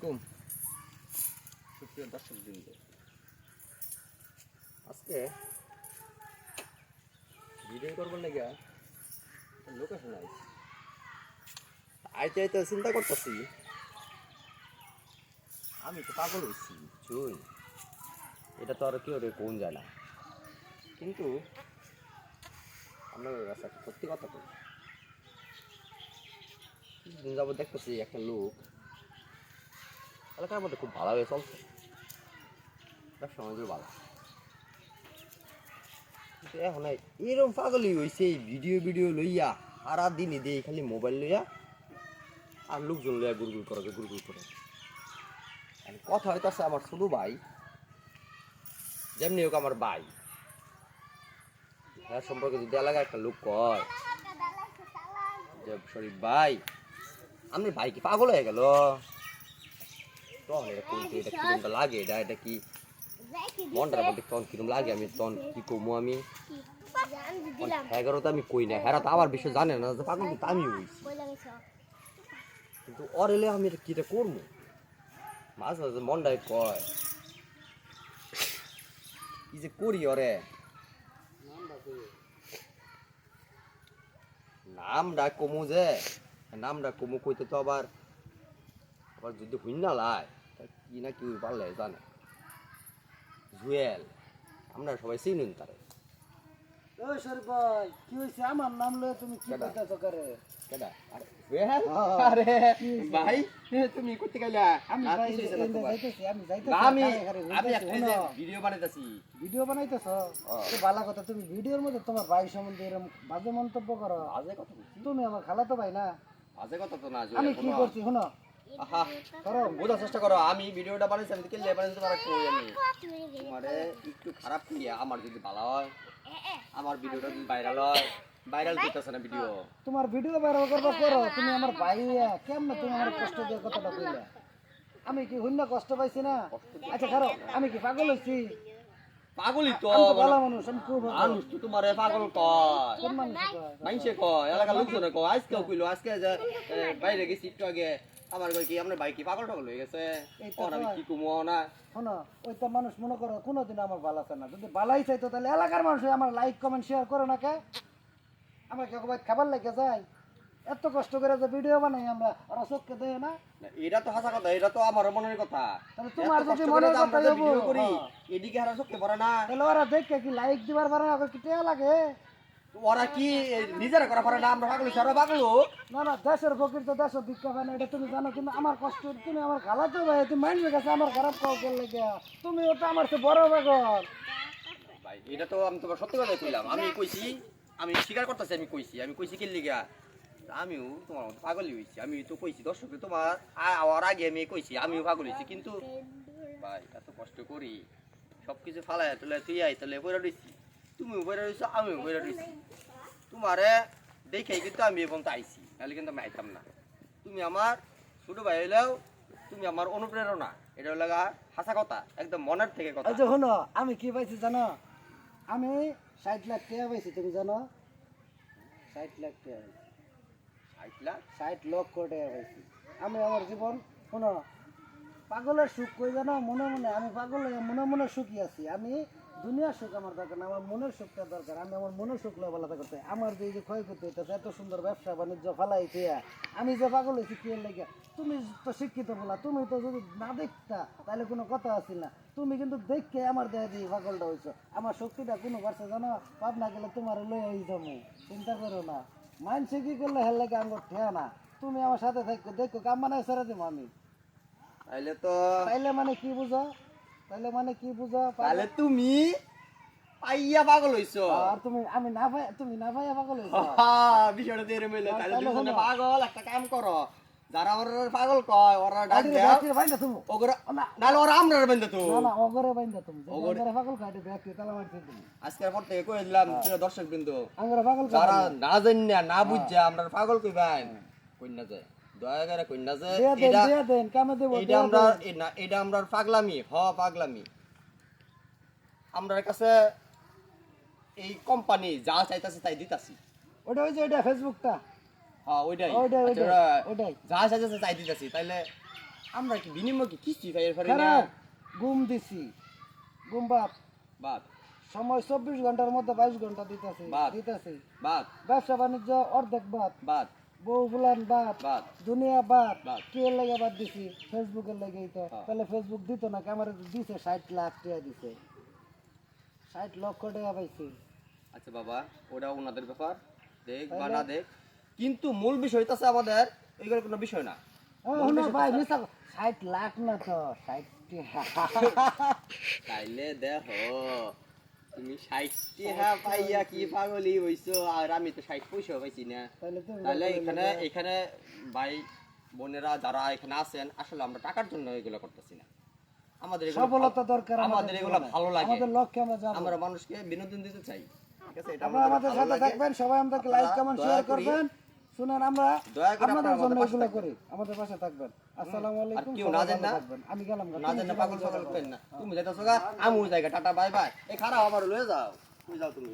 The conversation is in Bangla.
কুম। সুপ্রিয় দর্শক বৃন্দ আজকে ভিডিও লোকেশন আইস আইতে আইতে চিন্তা করতেছি। আমি তো পাগল হয়েছি চুই এটা তো আর কি রে কোন যায় না কিন্তু আপনার কাছে সত্যি কথা কিছুদিন যাব দেখতেছি একটা লোক এলাকার মধ্যে খুব ভালো হয়ে চলছে। ব্যবসা ভালো। কিন্তু এখন এরকম পাগলই হয়েছে ভিডিও ভিডিও লইয়া সারা দিনই দিয়ে খালি মোবাইল লইয়া আর লোকজন লইয়া গুরগুর করে গুরগুর করে। কথা হইতাছে আমার শুধু ভাই, যেমনি হোক আমার ভাই। হ্যাঁ সম্পর্কে যদি এলাকায় একটা লোক কয় সরি, ভাই আমি ভাই কি পাগল হয়ে গেল? এটা এটা কি মনটার মধ্যে কিরম লাগে? আমি কি কমু আমি? তো আমি কই না। হেরা তো বিষয় জানে না পাগল কিন্তু আমি কিন্তু ওর আমি এটা কিটা করব মাঝে মাঝে কয়, কি যে করি ওরে নামটা কমু যে নামটা কমু কইতে তো আবার আবার যদি হইন না লাই। তা কি না কি পারলে জানে? জুয়েল আমরা সবাই চিনুন তারে। ওই শরীফ ভাই কি হয়েছে আমার নাম লয়ে তুমি কি করতেছো করে? কেডা? আরে জুয়েল। আরে ভাই তুমি করতে গেলা আমি ভাই কিছু হইছে না এই যে তোমার? যাইতেছি আমি যাইতেছি আমি খারে খারে আমি একটা ভিডিও বানাইতাছি। ভিডিও বানাইতেছো? হ্যাঁ। তো ভালো কথা তুমি ভিডিওর মধ্যে তোমার ভাই সম্বন্ধে এরকম বাজে মন্তব্য করো। বাজে কথা তুমি আমার খালাতো ভাই না? বাজে কথা তো না আমি কি করছি শোনো? আহা করো বোঝার চেষ্টা করো আমি ভিডিওটা বানাইছি আমি কেলে বানাইছি তোমার কই আমি? তোমারে একটু খারাপ করিয়া আমার যদি ভালো হয় আমার ভিডিওটা যদি ভাইরাল হয় ভাইরাল দিতেছে না ভিডিও। তোমার ভিডিও ভাইরাল করব করো তুমি আমার ভাই হইয়া, তুমি আমার কষ্ট দিয়ে কথাটা কইলা? আমি কি হইনা কষ্ট পাইছি না? আচ্ছা খারো আমি কি পাগল হইছি? পাগলই তো। ভালো মানুষ আমি খুব মানুষ তো তোমারে পাগল কয়। কোন মানুষ কয়? এলাকার লোকজনে কয়। আজকেও কইলো আজকে বাইরে গেছি একটু আগে। আমার কই কি আপনার ভাই কি পাগল টাগল হয়ে গেছে? ওর আমি কি কমো না শোনো ওই তো মানুষ মনে করো কোনোদিন আমার ভালো আছে না। যদি ভালাই চাইতো তাহলে এলাকার মানুষ আমার লাইক কমেন্ট শেয়ার করে না কে? আমরা কেউ খাবার লেগে যাই? এত কষ্ট করে যে ভিডিও বানাই আমরা ওরা চোখকে দেয় না? এটা তো হাসা কথা এটা তো আমার মনের কথা। তাহলে তোমার যদি মনের কথা ভিডিও করি। এদিকে হারা চোখে পড়ে না। তাহলে ওরা দেখে কি লাইক দিবার পারে না কি টেয়া লাগে? ওরা কি নিজেরা করা পারে না? আমরা পাগল না না দেশের ফকির তো দেশের ভিক্ষা পায় না এটা তুমি জানো কিন্তু আমার কষ্ট তুমি আমার খালাতো ভাই তুমি কাছে আমার খারাপ কাউ করলে গিয়া তুমি ওটা আমার তো বড় বেগর ভাই এটা তো আমি তোমার সত্যি কথাই কইলাম। আমি কইছি আমি স্বীকার করতেছি আমি কইছি। আমি কইছি কি লিগা? আমিও তোমার মতো পাগলই হইছি। আমি তো কইছি দর্শকে তোমার আ- আওয়ার আগে আমি কইছি আমিও পাগল হইছি কিন্তু ভাই এত কষ্ট করি। সব কিছু ফালাই তুলে তুই আই তাহলে বইরা রইছি তুমিও বইরা রইছো আমিও বইরা রইছি তোমারে দেখেই কিন্তু আমি এবং আইছি নাহলে কিন্তু আমি আইতাম না। তুমি আমার ছোট ভাই হইলেও তুমি আমার অনুপ্রেরণা এটা হলো হাসা কথা একদম মনের থেকে কথা। আচ্ছা শোনো আমি কি পাইছি জানো? আমি ষাট লাখ টাকা পাইছি তুমি জানো? ষাট লাখ টাকা পাইছি। আইতলা ষাট লক্ষ টাকা পাইছি। আমি আমার জীবন শোনো পাগলের সুখ কই জানো? মনে মনে, আমি পাগল মনে মনে সুখী আছি। আমি দুনিয়ার সুখ আমার দরকার আমার মনের সুখটা দরকার। আমি আমার মনের সুখ ভালো করতে আমার যে যে ক্ষয়ক্ষতি হইতেছে, এত সুন্দর ব্যবসা, বাণিজ্য, ফালাই দিয়া আমি যে পাগল হয়েছি, কি লেগে? তুমি তো শিক্ষিত বলা, তুমি তো যদি না দেখতা, তাহলে কোনো কথা আছিল না। তুমি কিন্তু দেখে আমার দেহ দিয়ে পাগলটা হয়েছো আমার শক্তিটা কোনো বাড়ছে জানো? পাবনা গেলে তোমার আই যাব। চিন্তা করো না। মানসে কি করলে হেল লাগে আমার ঠেয়া না? তুমি আমার সাথে থাকো দেখো কাম মানে ছেড়ে দিব আমি। তাইলে তো তাইলে মানে কি বুঝো? তাইলে মানে কি বুঝো? তাহলে তুমি পাইয়া পাগল হইছো। আর তুমি আমি না পাই তুমি না পাইয়া পাগল হইছো। হা, বিষয়টা দিয়ে মিলে তাহলে তাহলে দুজনে শোনো। পাগল একটা কাম করো। যারা আমার পাগল কয় ওরা ডাক দাও বাইন্দা তুমি। ওগরা নাহলে ওরা আমরা বেঁধে তো না না অগরে বাইন্দা তুমি। অগরে পাগল কাটে ব্যাকরি তালা মারতে তুমি। আজকের পর থেকে কই দিলাম প্রিয় দর্শক বিন্দু পাগল যারা না না বুঝছে আমরা পাগল কইবেন কইনা যায়। দয়া করে কইনা দিয়া এটা দেন কামে দেব এটা আমরা না, এটা আমরা পাগলামি হ পাগলামি। আমরা কাছে এই কোম্পানি যা চাইতাছে তাই দিতাছি। ওটা হইছে এটা ফেসবুকটা হ্যাঁ ওইটাই। ওইটাই, আচ্ছা, ওইটাই। যা চাইতাছে তাই দিতাছি। তাইলে আমরা কি বিনিময় কি কিস্তি পাই এর পারি না? খারাপ দিছি। ঘুম বাপ। বাদ সময় চব্বিশ ঘণ্টার মধ্যে বাইশ ঘণ্টা দিতেছে। দিতেছে। বাদ ব্যবসা বাণিজ্য অর্ধেক বাদ বাদ বউ বুলান বাদ দুনিয়া বাদ। কে লেগে বাদ দিছি? ফেসবুকের লেগেই তো। হ্যাঁ। তাহলে ফেসবুক দিত না ক্যামেরা দিছে ষাট লাখ টাকা দিছে। ষাট লক্ষ টাকা পাইছি। আচ্ছা বাবা ওটা ওনাদের ব্যাপার। দেখ বা না দেখ। কিন্তু মূল বিষয় হইতাছে আমাদের এগুলো কোনো বিষয় না। ভাই মিশা ষাট লাখ না তো ষাট তাইলে দেখো তুমি ষাটটি হ্যাঁ পাইয়া কি পাগলি হইছো? আর আমি তো ষাট পয়সা পাইছি না। তাহলে এখানে এখানে ভাই বোনেরা যারা এখানে আছেন আসলে আমরা টাকার জন্য এগুলো করতেছি না। আমাদের সফলতা দরকার আমাদের এগুলো ভালো লাগে। আমাদের লক্ষ্যে আমরা যাব। আমরা মানুষকে বিনোদন দিতে চাই। ঠিক আছে? এটা আমাদের সাথে থাকবেন সবাই আমাদেরকে লাইক কমেন্ট শেয়ার করবেন। শুনেন আমরা আপনাদের জন্য এগুলো। করি। আমাদের পাশে থাকবেন। আসসালামু আলাইকুম কেউ না জানেন না আমি গেলাম। না জানেন না পাগল পাগল করেন না। তুমি যাইতাছো গা আমু জায়গা টাটা বাই বাই। এই খারাপ আবার লয়ে যাও। তুই যাও তুমি।